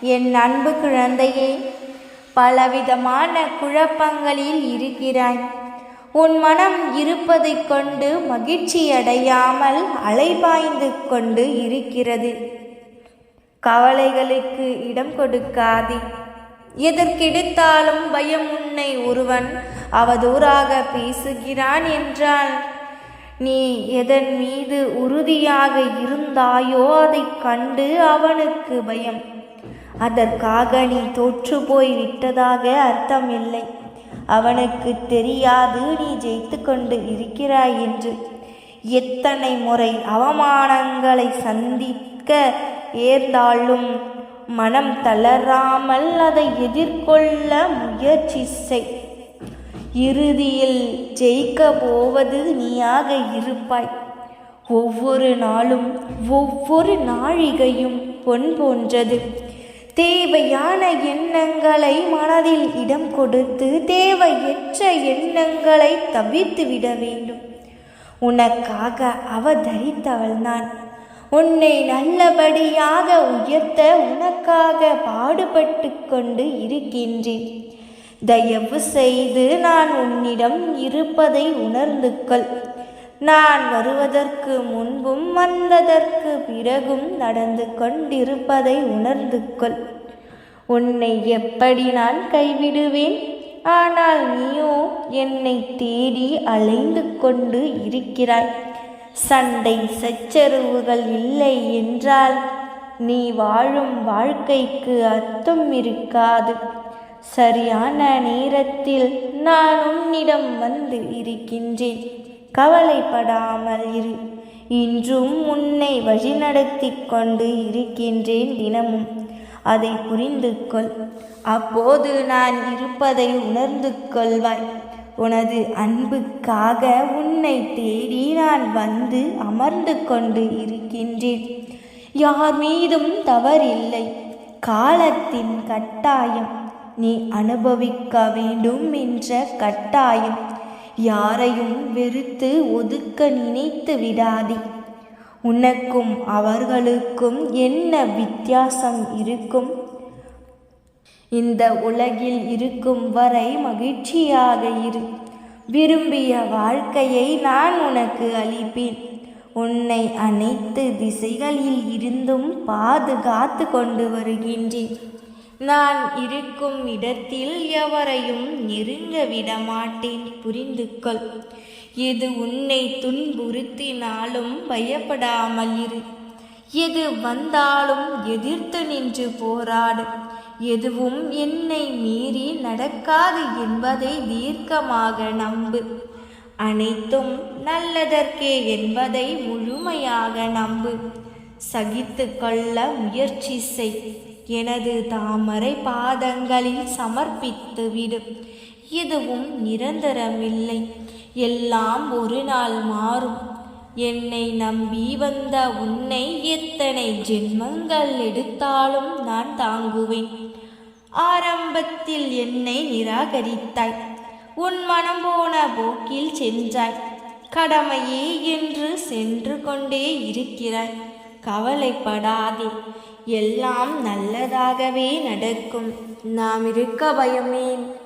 என் அன்பு குழந்தையே பலவிதமான குழப்பங்களில் இருக்கிறாய். உன் மனம் இருப்பதைக் கொண்டு மகிழ்ச்சி அடையாமல் அலைபாய்ந்து கொண்டு இருக்கிறது. கவலைகளுக்கு இடம் கொடுக்காதே. எதற்கெடுத்தாலும் பயம் உன்னை ஒருவன் அவதூறாக பேசுகிறான் என்றால் நீ எதன் மீது உறுதியாக இருந்தாயோ அதைக் கண்டு அவனுக்கு பயம். அதற்காக நீ தோற்று போய் விட்டதாக அர்த்தமில்லை. அவனுக்கு தெரியாது நீ ஜெயித்து கொண்டு இருக்கிறாய் என்று. எத்தனை முறை அவமானங்களை சந்திக்க ஏர்ந்தாலும் மனம் தளராமல் அதை எதிர்கொள்ள முயற்சி செய். இறுதியில் ஜெயிக்க போவது நீயாக இருப்பாய். ஒவ்வொரு நாளும் ஒவ்வொரு நாழிகையும் பொன் போன்றது. தேவையான எண்ணங்களை மனதில் இடம் கொடுத்து தேவையற்ற எண்ணங்களை தவிர்த்து விட வேண்டும். உனக்காக அவதரித்தவள் நான். உன்னை நல்லபடியாக உயர்த்த உனக்காக பாடுபட்டு கொண்டு இருக்கின்றேன். தயவு செய்து நான் உன்னிடம் இருப்பதை உணர்ந்து கொள் நான் வருவதற்கு முன்பும் வந்ததற்கு பிறகும் நடந்து கொண்டிருப்பதை உணர்ந்து கொள். உன்னை எப்படி நான் கைவிடுவேன்? ஆனால் நீயோ என்னை தேடி அலைந்து கொண்டு இருக்கிறாய். சண்டை சச்சரவுகள் இல்லை என்றால் நீ வாழும் வாழ்க்கைக்கு அர்த்தம் இருக்காது. சரியான நேரத்தில் நான் உன்னிடம் வந்து இருக்கின்றேன். கவலைப்படாமல் இரு. இன்றும் உன்னை வழிநடத்தி கொண்டு இருக்கின்றேன் தினமும். அதை புரிந்து கொள் அப்போது நான் இருப்பதை உணர்ந்து கொள்வாய். உனது அன்புக்காக உன்னை தேடி நான் வந்து அமர்ந்து கொண்டு இருக்கின்றேன். யார் மீதும் தவறில்லை. காலத்தின் கட்டாயம். நீ அனுபவிக்க வேண்டும் என்ற கட்டாயம். யாரையும் வெறுத்து ஒதுக்க நினைத்து விடாதே. உனக்கும் அவர்களுக்கும் என்ன வித்தியாசம் இருக்கும்? இந்த உலகில் இருக்கும் வரை மகிழ்ச்சியாக இரு. விரும்பிய வாழ்க்கையை நான் உனக்கு அளிப்பேன். உன்னை அனைத்து திசைகளில் இருந்தும் பாதுகாத்து கொண்டு வருகின்றேன். நான் இருக்கும் இடத்தில் எவரையும் நெருங்க விடமாட்டேன் புரிந்து கொள். எது உன்னை துன்புறுத்தினாலும் பயப்படாமல் இரு. எது வந்தாலும் எதிர்த்து நின்று போராடு. எதுவும் என்னை மீறி நடக்காது என்பதை தீர்க்கமாக நம்பு. அனைத்தும் நல்லதற்கே என்பதை முழுமையாக நம்பு. சகித்து கொள்ள முயற்சி செய். எனது தாமரை பாதங்களில் சமர்ப்பித்து விடும் எதுவும் நிரந்தரமில்லை. எல்லாம் ஒரு நாள் மாறும். என்னை நம்பி வந்த உன்னை எத்தனை ஜென்மங்கள் எடுத்தாலும் நான் தாங்குவேன். ஆரம்பத்தில் என்னை நிராகரித்தாய். உன் மனம் போன போக்கில் சென்றாய். கடமையே என்று சென்று கொண்டே இருக்கிறாய். கவலைப்படாதே. எல்லாம் நல்லதாகவே நடக்கும். நாம் இருக்க பயமேன்.